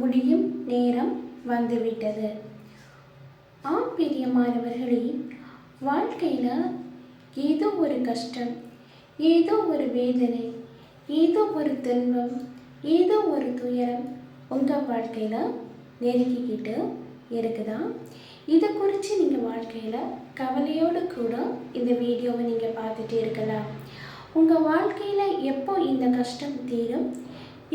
முடியும் நேரம் வந்துவிட்டது. ஆம் பெரியமானவர்களே வாழ்க்கையில் ஏதோ ஒரு கஷ்டம் ஏதோ ஒரு வேதனை ஏதோ ஒரு துன்பம் ஏதோ ஒரு துயரம் உங்கள் வாழ்க்கையில் நெருக்கிக்கிட்டு இருக்குதா? இதை குறித்து நீங்கள் வாழ்க்கையில் கவலையோடு கூட இந்த வீடியோவை நீங்கள் பார்த்துட்டு இருக்கலாம். உங்கள் வாழ்க்கையில் எப்போ இந்த கஷ்டம் தீரும்?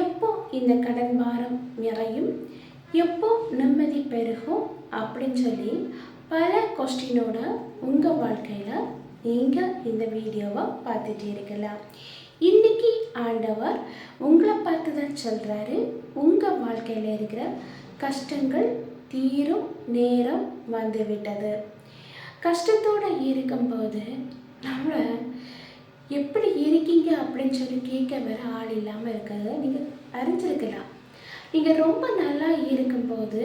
எப்போ இந்த கடன் பாரம் நிறையும்? எப்போ நிம்மதி பெருகும்? அப்படின்னு சொல்லி பல கொஸ்டினோட உங்கள் வாழ்க்கையில் நீங்கள் இந்த வீடியோவை பார்த்துட்டு இருக்கலாம். இன்னைக்கு ஆண்டவர் உங்களை பார்த்து தான் சொல்கிறாரு உங்கள் வாழ்க்கையில் இருக்கிற கஷ்டங்கள் தீரும் நேரம் வந்துவிட்டது. கஷ்டத்தோடு இருக்கும்போது நம்மளை எப்படி இருக்கீங்க அப்படின்னு சொல்லி கேட்க வேற ஆள் இல்லாமல் இருக்கிறத நீங்கள் அறிஞ்சிருக்கலாம். நீங்கள் ரொம்ப நல்லா இருக்கும்போது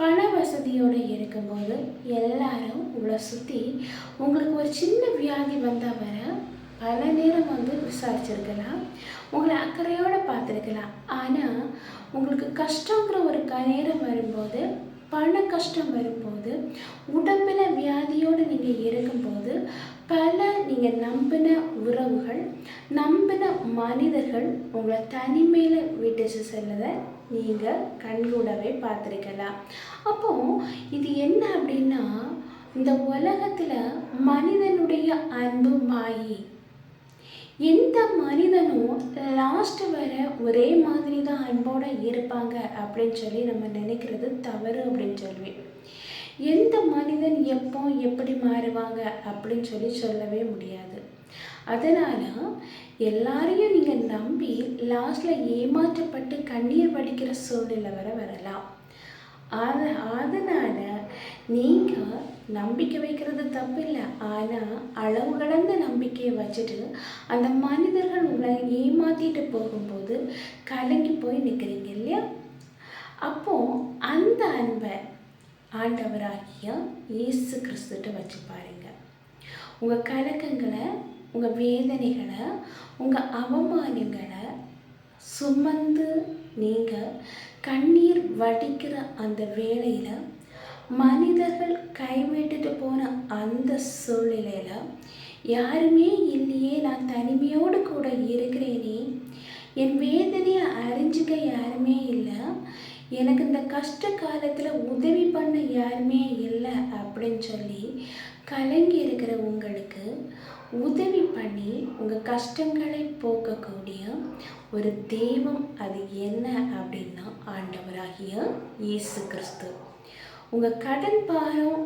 பண வசதியோடு இருக்கும்போது எல்லாரும் உங்களை சுற்றி உங்களுக்கு ஒரு சின்ன வியாதி வந்தால் வர பல நேரம் வந்து விசாரிச்சிருக்கலாம். உங்களை அக்கறையோடு பார்த்துருக்கலாம். ஆனால் உங்களுக்கு கஷ்டங்கிற ஒரு க நேரம் வரும்போது பண கஷ்டம் வரும்போது உடம்பில் வியாதியோடு நீங்கள் இருக்கும்போது பல நீங்கள் நம்பின உறவுகள் நம்பின மனிதர்கள் உங்களை தனிமையில் விட்டு செல்லதை நீங்கள் கண்கூடவே பார்த்துருக்கலாம். அப்போ இது என்ன அப்படின்னா இந்த உலகத்தில் மனிதனுடைய அன்பு மாயி. எந்த மனிதனும் லாஸ்ட் வர ஒரே மாதிரி தான் அன்போடு இருப்பாங்க அப்படின்னு சொல்லி நம்ம நினைக்கிறது தவறு அப்படின்னு சொல்லுவேன். எந்த மனிதன் எப்போ எப்படி மாறுவாங்க அப்படின்னு சொல்லி சொல்லவே முடியாது. அதனால் எல்லாரையும் நீங்கள் நம்பி லாஸ்ட்டில் ஏமாற்றப்பட்டு கண்ணீர் வடிக்கிற சூழ்நிலை வர வரலாம். அது அதனால் நீங்கள் நம்பிக்கை வைக்கிறது தப்பு இல்லை ஆனால் அளவு கடந்த நம்பிக்கையை வச்சுட்டு அந்த மனிதர்கள் உங்களை ஏமாற்றிட்டு போகும்போது கலங்கி போய் நிற்கிறீங்க இல்லையா? அப்போது அந்த அன்பை ஆண்டவராகிய இயேசு கிறிஸ்துட்ட வச்சு பாருங்க. உங்கள் கலக்கங்களை உங்கள் வேதனைகளை உங்கள் அவமானங்களை சுமந்து நீங்கள் கண்ணீர் வடிக்கிற அந்த வேலையில் மனிதர்கள் கைவிட்டுட்டு போன அந்த சூழ்நிலையில் யாருமே இல்லையே நான் தனிமையோடு கூட இருக்கிறேனே. என் வேதனையை அறிஞ்சிக்க யாருமே இல்லை. எனக்கு இந்த கஷ்ட காலத்தில் உதவி பண்ண யாருமே இல்லை அப்படின்னு சொல்லி கலங்கி இருக்கிற உங்களுக்கு உதவி பண்ணி உங்கள் கஷ்டங்களை போக்கக்கூடிய ஒரு தெய்வம் அது என்ன அப்படின்னா ஆண்டவராகிய இயேசு கிறிஸ்து. உங்கள் கடன் பாரம்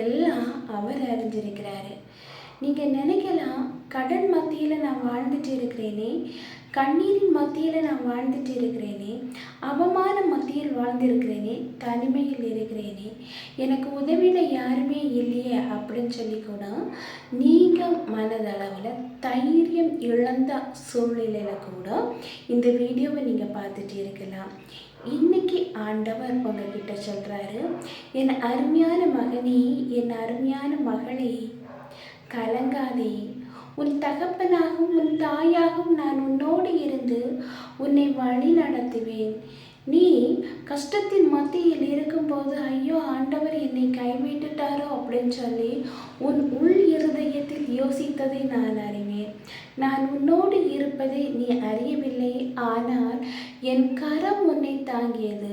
எல்லாம் அவர் அறிஞ்சிருக்கிறாரு நீங்கள் நினைக்கலாம் கடன் மத்தியில் நான் வாழ்ந்துட்டு இருக்கிறேனே கண்ணீரின் மத்தியில் நான் வாழ்ந்துட்டு இருக்கிறேனே அவமான மத்தியில் வாழ்ந்திருக்கிறேனே தனிமையில் இருக்கிறேனே எனக்கு உதவியில் யாருமே இல்லையே அப்படின்னு சொல்லி கூட நீங்கள் மனதளவில் தைரியம் இழந்த சூழ்நிலையில் கூட இந்த வீடியோவை நீங்கள் பார்த்துட்டு இருக்கலாம். இன்னைக்கு ஆண்டவர் உங்ககிட்ட சொல்கிறாரு என் அருமையான மகனே என் அருமையான மகளே கலங்காதே. உன் தகப்பனாகவும் உன் தாயாகவும் நான் உன்னோடு இருந்து உன்னை வழி நடத்துவேன். நீ கஷ்டத்தின் மத்தியில் இருக்கும்போது ஐயோ ஆண்டவர் என்னை கைவிட்டுட்டாரோ? அப்படின்னு சொல்லி உன் உள் இருதயத்தில் யோசித்ததை நான் அறிவேன். நான் உன்னோடு இருப்பதை நீ அறியவில்லை என் கரம் உன்னை தாங்கியது.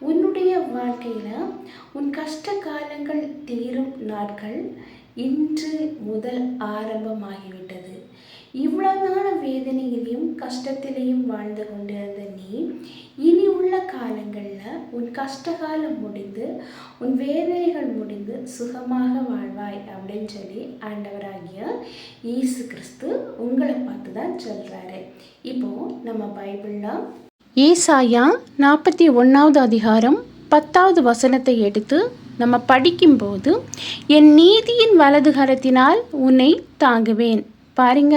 உன்னுடைய வாழ்க்கையில் உன் கஷ்ட காலங்கள் தீரும் நாட்கள் இன்று முதல் ஆரம்பமாகிவிட்டது. இவ்வளவான வேதனையிலையும் கஷ்டத்திலையும் வாழ்ந்து கொண்டிருந்த நீ இனி உள்ள காலங்களில் உன் கஷ்டகாலம் முடிந்து உன் வேதனைகள் முடிந்து சுகமாக வாழ்வாய் அப்படின்னு சொல்லி ஆண்டவராகிய இயேசு கிறிஸ்து உங்களை பார்த்து தான் சொல்கிறாரு இப்போது நம்ம பைபிளில் ஏசாயா நாற்பத்தி ஒன்றாவது அதிகாரம் பத்தாவது வசனத்தை எடுத்து நம்ம படிக்கும்போது என் நீதியின் வலதுகரத்தினால் உன்னை தாங்குவேன். பாருங்க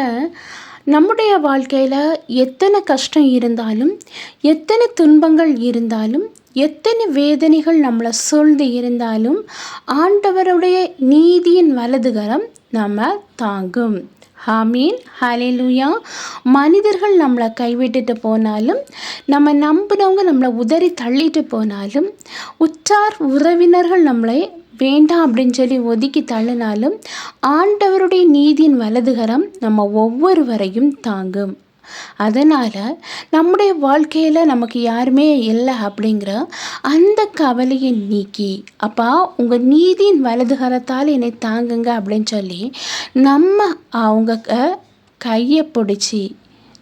நம்முடைய வாழ்க்கையில் எத்தனை கஷ்டம் இருந்தாலும் எத்தனை துன்பங்கள் இருந்தாலும் எத்தனை வேதனைகள் நம்மளை சூழ்ந்து இருந்தாலும் ஆண்டவருடைய நீதியின் வலதுகரம் நம்ம தாங்கும். ஆமீன். ஹalleluya. மனிதர்கள் நம்மளை கைவிட்டுட்டு போனாலும் நம்ம நம்பினவங்க நம்மளை உதறி தள்ளிட்டு போனாலும் உற்றார் உறவினர்கள் நம்மளை வேண்டாம் அப்படின்னு சொல்லி ஒதுக்கி தள்ளினாலும் ஆண்டவருடைய நீதியின் வலதுகரம் நம்ம ஒவ்வொருவரையும் தாங்கும். அதனால் நம்முடைய வாழ்க்கையில் நமக்கு யாருமே இல்லை அப்படிங்கிற அந்த கவலையை நீக்கி அப்பா உங்கள் நீதியின் வலதுகரத்தால் என்னை தாங்குங்க அப்படின்னு சொல்லி நம்ம அவங்க கையை பிடிச்சி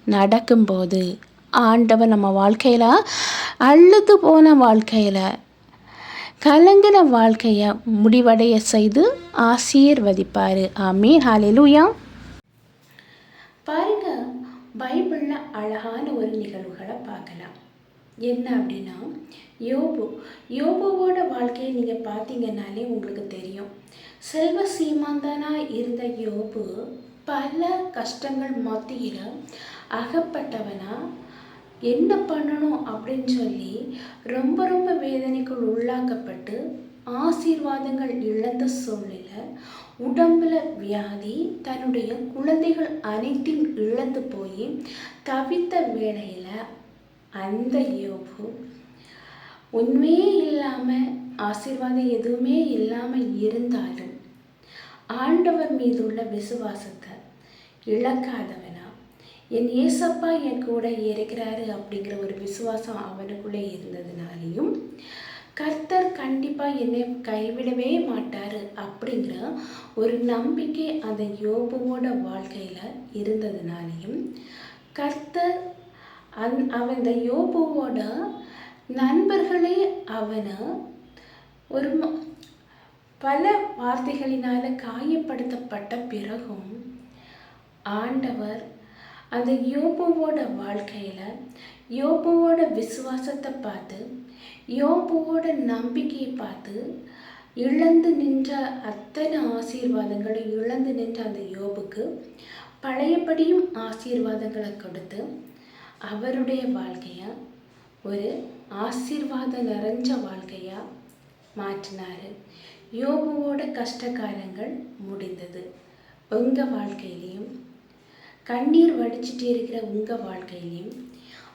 நடக்கும்போது ஆண்டவன் நம்ம வாழ்க்கையில் அழுது போன வாழ்க்கையில் கலங்கின வாழ்க்கையை முடிவடைய செய்து ஆசீர்வதிப்பார். ஆமீன். ஹalleluya. பாருங்க பைபிளில் அழகான ஒரு நிகழ்வுகளை பார்க்கலாம். என்ன அப்படின்னா யோபு யோபுவோட வாழ்க்கையை நீங்கள் பார்த்தீங்கன்னாலே உங்களுக்கு தெரியும். செல்வ சீமாந்தானாக இருந்த யோபு பல கஷ்டங்கள் மத்தியில் அகப்பட்டவனா என்ன பண்ணணும் அப்படின்னு சொல்லி ரொம்ப ரொம்ப வேதனைக்குள் உள்ளாக்கப்பட்டு ஆசீர்வாதங்கள் இழந்த சூழ்நிலை உடம்புல வியாதி தன்னுடைய குழந்தைகள் அனைத்தையும் இழந்து போய் தவித்த வேளையில் அந்த யோபு உண்மையே இல்லாமல் ஆசீர்வாதம் எதுவுமே இல்லாமல் இருந்தாலும் ஆண்டவர் மீது உள்ள விசுவாசத்தை இழக்காதவனா? என் ஏசப்பா என் கூட இருக்கிறாரு அப்படிங்கிற ஒரு விசுவாசம் அவனுக்குள்ளே இருந்ததுனாலையும் கர்த்தர் கண்டிப்பாக என்னை கைவிடவே மாட்டார் அப்படிங்கிற ஒரு நம்பிக்கை அந்த யோபுவோட வாழ்க்கையில் இருந்ததுனாலையும் கர்த்தர் அந் அவன் இந்த யோபுவோட நண்பர்களே அவனை ஒரு பல வார்த்தைகளினால் காயப்படுத்தப்பட்ட பிறகும் ஆண்டவர் அந்த யோபுவோட வாழ்க்கையில் யோபுவோட விசுவாசத்தை பார்த்து யோபுவோட நம்பிக்கையை பார்த்து இழந்து நின்ற அத்தனை ஆசீர்வாதங்களை இழந்து நின்ற அந்த யோபுக்கு பழையபடியும் ஆசீர்வாதங்களை கொடுத்து அவருடைய வாழ்க்கையை ஒரு ஆசீர்வாதம் நிறைஞ்ச வாழ்க்கையாக மாற்றினார். யோபுவோட கஷ்ட காலங்கள் முடிந்தது. உங்கள் வாழ்க்கையிலையும் கண்ணீர் வடிச்சிட்டு இருக்கிற உங்கள் வாழ்க்கையிலையும்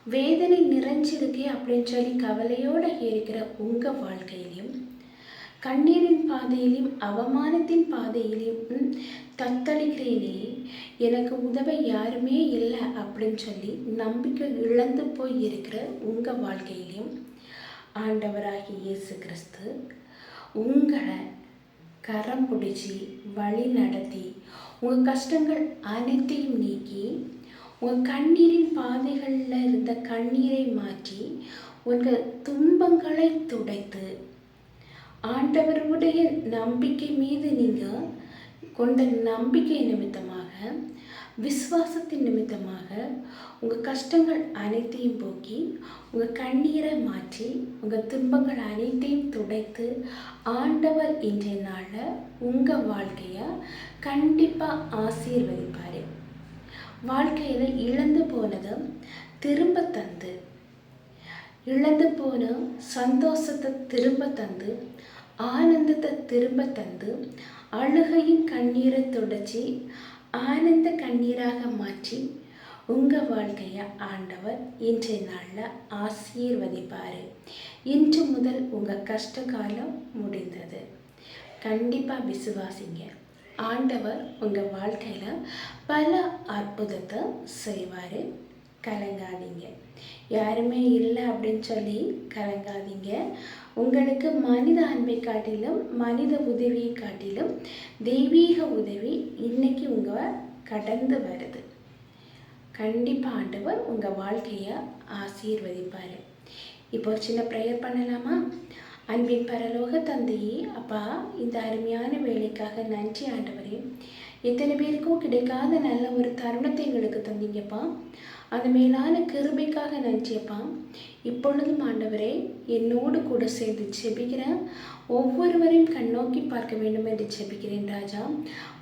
வேதனை நிறைஞ்சிருக்கே அப்படின்னு சொல்லி கவலையோடு இருக்கிற உங்கள் வாழ்க்கையிலையும் கண்ணீரின் பாதையிலும் அவமானத்தின் பாதையிலும் தத்தளிக்கிறேனே எனக்கு உதவ யாருமே இல்லை அப்படின்னு சொல்லி நம்பிக்கை இழந்து போய் இருக்கிற உங்கள் வாழ்க்கையிலையும் ஆண்டவராகி இயேசு கிறிஸ்து உங்களை கரம் பிடிச்சி வழி நடத்தி உங்கள் கஷ்டங்கள் அனைத்தையும் நீக்கி உங்கள் கண்ணீரின் பாதைகளில் இருந்த கண்ணீரை மாற்றி உங்கள் துன்பங்களை துடைத்து ஆண்டவருடைய நம்பிக்கை மீது நீங்கள் கொண்ட நம்பிக்கை நிமித்தமாக விசுவாசத்தின் நிமித்தமாக உங்கள் கஷ்டங்கள் அனைத்தையும் போக்கி உங்கள் கண்ணீரை மாற்றி உங்கள் துன்பங்கள் அனைத்தையும் துடைத்து ஆண்டவர் இன்றைய நாளில் உங்கள் வாழ்க்கையை கண்டிப்பாக ஆசீர்வதிப்பார். வாழ்க்கையில் இழந்து போனதை திரும்ப தந்து. இழந்து போன சந்தோஷத்தை திரும்ப தந்து ஆனந்தத்தை திரும்ப தந்து அழுகையின் கண்ணீரை தொடச்சி ஆனந்த கண்ணீராக மாற்றி உங்கள் வாழ்க்கையை ஆண்டவர் இன்றைய நாளில் ஆசீர்வதிப்பார். இன்று முதல் உங்கள் கஷ்ட காலம் முடிந்தது. கண்டிப்பாக விசுவாசிங்க. ஆண்டவர் உங்கள் வாழ்க்கையில் பல அற்புதத்தை செய்வார். கலங்காதீங்க. யாருமே இல்லை அப்படின்னு சொல்லி கலங்காதீங்க. உங்களுக்கு மனித அன்பை காட்டிலும் மனித உதவியை காட்டிலும் தெய்வீக உதவி இன்னைக்கு உங்கள் கடந்து வருது. கண்டிப்பாக ஆண்டவர் உங்கள் வாழ்க்கையை ஆசீர்வதிப்பார். இப்போ ஒரு சின்ன ப்ரேயர் பண்ணலாமா? அன்பின் பரலோக தந்தையே அப்பா இந்த அருமையான வேலைக்காக நன்றி ஆண்டவரே. எத்தனை பேருக்கும் கிடைக்காத நல்ல ஒரு தருணத்தை எங்களுக்கு தந்தீங்கப்பா. அந்த மேலான கிருபைக்காக நன்றியப்பா. இப்பொழுதும் ஆண்டவரே என்னோடு கூட சேர்ந்து செபிக்கிறேன் ஒவ்வொருவரையும் கண்ணோக்கி பார்க்க வேண்டும் என்று செபிக்கிறேன் ராஜா.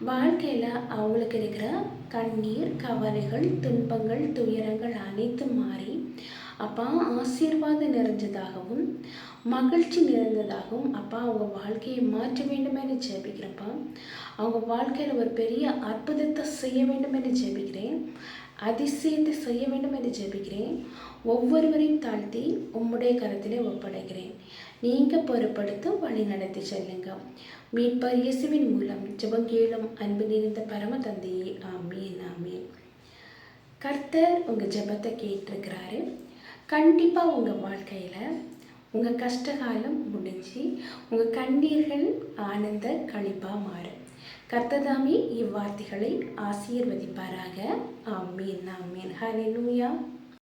வாழ்க்கையில் அவங்களுக்கு இருக்கிற கண்ணீர் கவலைகள் துன்பங்கள் துயரங்கள் அனைத்தும் மாறி அப்பா ஆசீர்வாதம் நிறைஞ்சதாகவும் மகிழ்ச்சி நிறைந்ததாகவும் அப்பா அவங்க வாழ்க்கையை மாற்ற வேண்டும் என்று ஜெபிக்கிறப்பா அவங்க வாழ்க்கையில் ஒரு பெரிய அற்புதத்தை செய்ய வேண்டும் என்று ஜெபிக்கிறேன். அதிசயத்தை செய்ய வேண்டும் என்று ஜெபிக்கிறேன். ஒவ்வொருவரையும் தாழ்த்தி உம்முடைய கருத்திலே ஒப்படைக்கிறேன். நீங்கள் பொறுப்படுத்த வழி நடத்தி செல்லுங்க. மீட்பர் இயேசுவின் மூலம் ஜெபம் கேளும் அன்பு நிறைந்த பரம தந்தையே ஆமீன் ஆமீன். கர்த்தர் உங்கள் ஜெபத்தை கேட்டிருக்கிறாரு. கண்டிப்பாக உங்கள் வாழ்க்கையில் உங்கள் கஷ்டகாலம் முடிஞ்சு உங்கள் கண்ணீர்கள் ஆனந்த கழிப்பாக மாறும். கர்த்ததாமி இவ்வார்த்தைகளை ஆசீர்வதிப்பாராக. ஆமீன் ஆமீன். நூயா